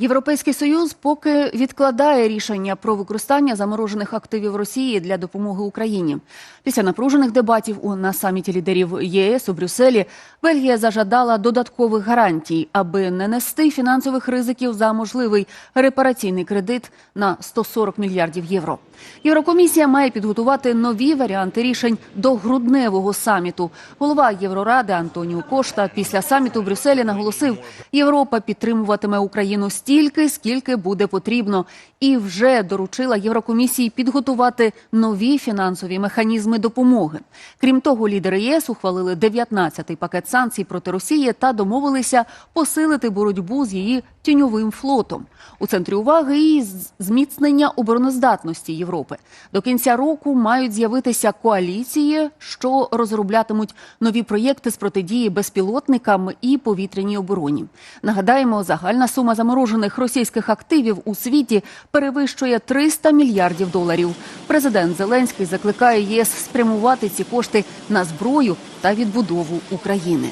Європейський союз поки відкладає рішення про використання заморожених активів Росії для допомоги Україні. Після напружених дебатів у на саміті лідерів єС у Брюсселі Бельгія зажадала додаткових гарантій, аби не нести фінансових ризиків за можливий репараційний кредит на 140 мільярдів євро. Єврокомісія має підготувати нові варіанти рішень до грудневого саміту. Голова Євроради Антоніо Кошта після саміту в Брюсселі наголосив, Європа підтримуватиме Україну стільки, скільки буде потрібно, і вже доручила Єврокомісії підготувати нові фінансові механізми допомоги. Крім того, лідери ЄС ухвалили 19-й пакет санкцій проти Росії та домовилися посилити боротьбу з її тіньовим флотом. У центрі уваги і зміцнення обороноздатності Європи. До кінця року мають з'явитися коаліції, що розроблятимуть нові проєкти з протидії безпілотникам і повітряній обороні. Нагадаємо, загальна сума заморожених російських активів у світі перевищує 300 мільярдів доларів. Президент Зеленський закликає ЄС спрямувати ці кошти на зброю та відбудову України.